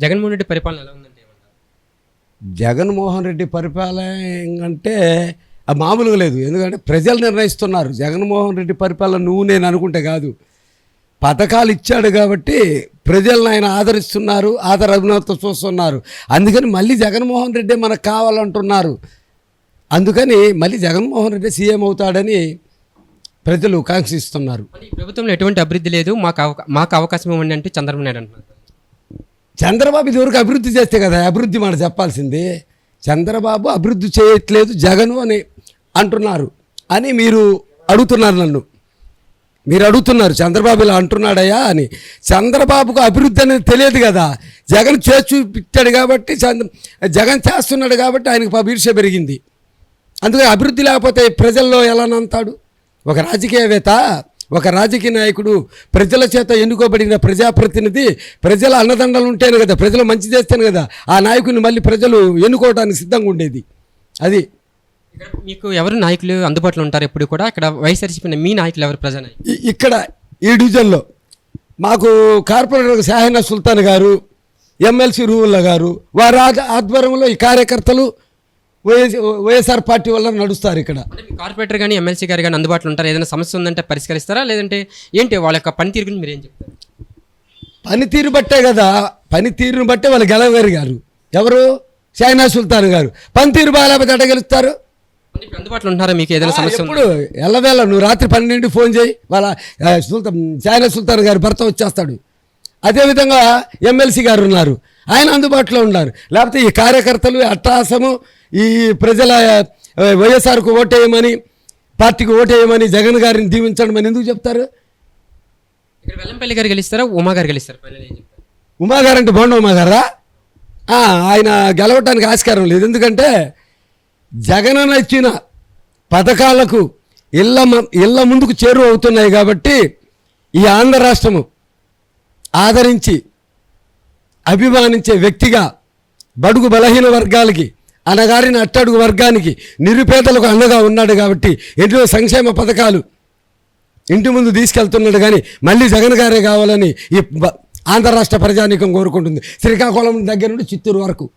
జగన్మోహన్ రెడ్డి పరిపాలన ఎలా ఉందంటే జగన్మోహన్ రెడ్డి పరిపాలన అంటే మామూలుగా లేదు. ఎందుకంటే ప్రజలు నిర్ణయిస్తున్నారు. జగన్మోహన్ రెడ్డి పరిపాలన నువ్వు నేను అనుకుంటే కాదు. పథకాలు ఇచ్చాడు కాబట్టి ప్రజలను ఆయన ఆదరిస్తున్నారు ఆదర అభినవత చూస్తున్నారు. అందుకని మళ్ళీ జగన్మోహన్ రెడ్డి మనకు కావాలంటున్నారు. అందుకని మళ్ళీ జగన్మోహన్ రెడ్డి సీఎం అవుతాడని ప్రజలు కాంక్షిస్తున్నారు. ప్రభుత్వంలో ఎటువంటి అభివృద్ధి లేదు. మాకు మాకు అవకాశం ఇవ్వండి అంటే చంద్రబాబు నాయుడు అంటున్నారు. చంద్రబాబు ఇదివరకు అభివృద్ధి చేస్తే కదా అభివృద్ధి మాట చెప్పాల్సింది. చంద్రబాబు అభివృద్ధి చేయట్లేదు జగను అని అంటున్నారు అని మీరు అడుగుతున్నారు నన్ను. మీరు అడుగుతున్నారు చంద్రబాబు ఇలా అంటున్నాడయ్యా అని. చంద్రబాబుకు అభివృద్ధి అనేది తెలియదు కదా. జగన్ చేసి చూపించాడు కాబట్టి చంద్ర జగన్ చేస్తున్నాడు కాబట్టి ఆయనకు పాపం పెరిగింది. అందుకని అభివృద్ధి లేకపోతే ప్రజల్లో ఎలా నంతాడు? ఒక రాజకీయవేత్త ఒక రాజకీయ నాయకుడు ప్రజల చేత ఎన్నుకోబడిన ప్రజాప్రతినిధి ప్రజల అన్నదండలు ఉంటేనే కదా ప్రజలు మంచి చేస్తేనే కదా ఆ నాయకుడిని మళ్ళీ ప్రజలు ఎన్నుకోవడానికి సిద్ధంగా ఉండేది. అది. మీకు ఎవరు నాయకులు అందుబాటులో ఉంటారు ఎప్పుడు కూడా? ఇక్కడ వైఎస్ఆర్సీపీ మీ నాయకులు ఎవరు ప్రజా ఇక్కడ ఈ డివిజన్లో మాకు కార్పొరేటర్ షాహినా సుల్తాన్ గారు ఎమ్మెల్సీ రూవుల్లా గారు వారి ఆధ- ఆధ్వర్యంలో ఈ కార్యకర్తలు వైఎస్ వైఎస్ఆర్ పార్టీ వల్ల నడుస్తారు ఇక్కడ. కార్పొరేటర్ కానీ ఎమ్మెల్సీ గారు కానీ అందుబాటులో ఉంటారు? ఏదైనా సమస్య ఉందంటే పరిష్కరిస్తారా? లేదంటే ఏంటి వాళ్ళ యొక్క పనితీరు గురించి మీరు ఏం చెప్తారు? పనితీరు బట్టే కదా పనితీరుని బట్టే వాళ్ళు గెలవగలిగారు ఎవరు? షైనా సుల్తాన్ గారు. పనితీరు బాగాలేకపోతే ఎట్ట గెలుస్తారు? ఇప్పుడు అందుబాటులో ఉంటున్నారా? మీకు ఏదైనా సమస్య ఉందా? ఎప్పుడు? ఎల్లవేళ నువ్వు రాత్రి పన్నెండు ఫోన్ చేయి. వాళ్ళ సుల్తాన్ షైనా సుల్తాన్ గారి భర్త వచ్చేస్తాడు. అదేవిధంగా ఎమ్మెల్సీ గారు ఉన్నారు. ఆయన అందుబాటులో ఉన్నారు. లేకపోతే ఈ కార్యకర్తలు అట్టాసము ఈ ప్రజల వైఎస్ఆర్కు ఓటేయమని పార్టీకి ఓటేయమని జగన్ గారిని దీవించడం అని ఎందుకు చెప్తారు? ఇక్కడ వెల్లంపల్లి గారు గెలుస్తారా? ఉమా గారు గెలుస్తారు? చెప్తారు? ఉమాగారు అంటే బోండ ఉమాగారా ఆ, ఆయన గెలవటానికి ఆస్కారం లేదు. ఎందుకంటే జగన్ ఇచ్చిన పథకాలకు ఇళ్ళ ఇళ్ళ ముందుకు చేరువ అవుతున్నాయి కాబట్టి ఈ ఆంధ్ర రాష్ట్రము ఆదరించి అభిమానించే వ్యక్తిగా బడుగు బలహీన వర్గాలకి అనగారిన అట్టడుగు వర్గానికి నిరుపేదలకు అండగా ఉన్నాడు కాబట్టి ఎన్నో సంక్షేమ పథకాలు ఇంటి ముందు తీసుకెళ్తున్నాడు కానీ మళ్ళీ జగన్ గారే కావాలని ఈ ఆంధ్ర రాష్ట్ర ప్రజానీకం కోరుకుంటుంది. శ్రీకాకుళం దగ్గర నుండి చిత్తూరు వరకు.